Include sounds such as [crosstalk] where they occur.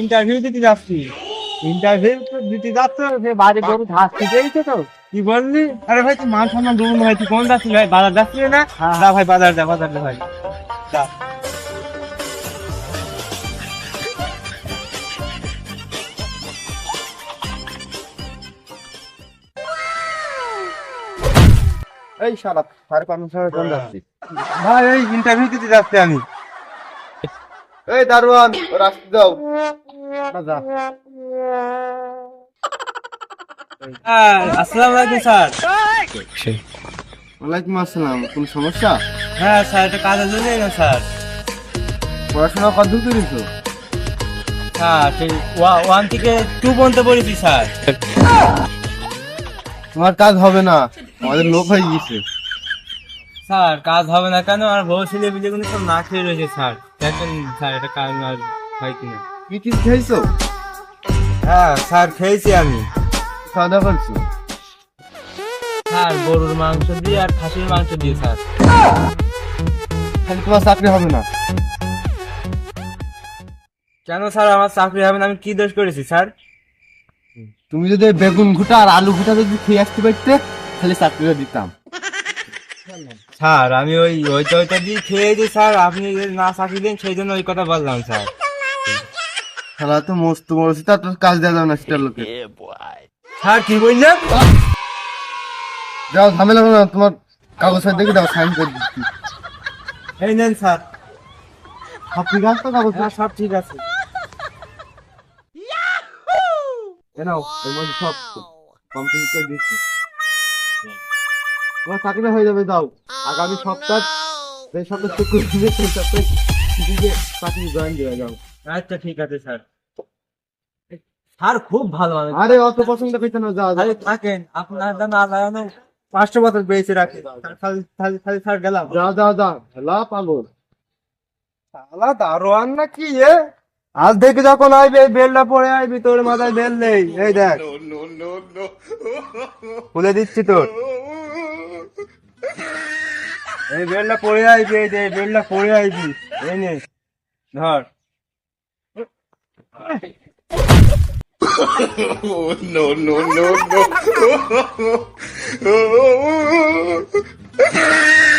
Interview দিতে যাচ্ছি। Interview দিতে যাচ্ছ। সে বাড়ি গরু ঘাস খেতে তো। কি বললি? আরে ভাই তুই মান সম্মান দেবো ভাই তুই কোন যাচ্ছিস ভাই বাজার যাচ্ছিস না? যা ভাই বাজার যা বাজার যা ভাই। যা। এই সারা সাড়ে পাঁচ যাচ্ছি ভাই এই ইন্টারভিউ দিতে যাচ্ছি আমি। এই দারোয়ান রাস্তা দাও। যা। হ্যাঁ, আসসালামু আলাইকুম স্যার। ওয়ালাইকুম আসসালাম কোন সমস্যা? হ্যাঁ স্যার এটা কাজের জন্য এলাম স্যার? পড়াশোনা কত করেছ? ওয়া- ওয়ান থেকে টু পর্যন্ত পড়েছি স্যার। তোমার কাজ হবে না। [laughs] আমাদের লোক হয়ে গেছে স্যার কাজ হবে না কেন? আর বউ ছেলে মিলে কিন্তু সব না খেয়ে রয়েছে স্যার। দেখেন স্যার এটা কাজ আর হয় কিনা? কি কি খেয়েছো? হ্যাঁ স্যার খেয়েছি আমি। খাওয়া দাওয়া করছ? স্যার গরুর মাংস দিয়ে আর খাসির মাংস দিয়ে স্যার। তাহলে তোমার চাকরি হবে না। কেন স্যার আমার চাকরি হবে না? আমি কি দোষ করেছি স্যার? তুমি যদি বেগুন ঘুটা আর আলু ঘুটা যদি খেয়ে আসতে পারতে তাহলে চাকরিটা দিতাম। স্যার আমি ওই ওইটা ওইটা দিয়ে খেয়েছি স্যার। আপনি যদি না চাকরি দেন সেই জন্য ওই কথা বললাম স্যার। খেলা তো মস্ত মরছি তা তোর কাজ দেওয়া যাবে না সেটার লোকে স্যার কি বললেন যাও ঝামেলা করো না তোমার কাগজ দেখে দাও সাইন করে দিচ্ছি। এই নেন স্যার। সব ঠিক আছে তো কাগজ। হ্যাঁ সব ঠিক আছে। নাও এর মধ্যে সব কমপ্লিট করে দিচ্ছি তোমার চাকরিটা হয়ে যাবে দাও আগামী সপ্তাহ এই সপ্তাহ শুক্র দিনে সেই সপ্তাহে দিকে চাকরি জয়েন দিয়ে যাও। আচ্ছা ঠিক আছে স্যার। স্যার খুব ভালো মানুষ আরে অত পছন্দ করতে না যাও যাও। আরে থাকেন। আপনার না জানো পাঁচশো বছর বেঁচে রাখে। স্যার গেলাম। যাও যাও যাও। হেলা পাগল। শালা দারোয়ান না কি এ? আজ থেকে যখন আইবে বেলটা পরে আইবি তোর মাথায় বেল নেই। এই দেখ। খুলে দিচ্ছি তোর। এই বেলটা পরে আইবি এই যে এই বেলটা পরে আইবি। এই নে ধর। No, no, no, no. [laughs] [laughs]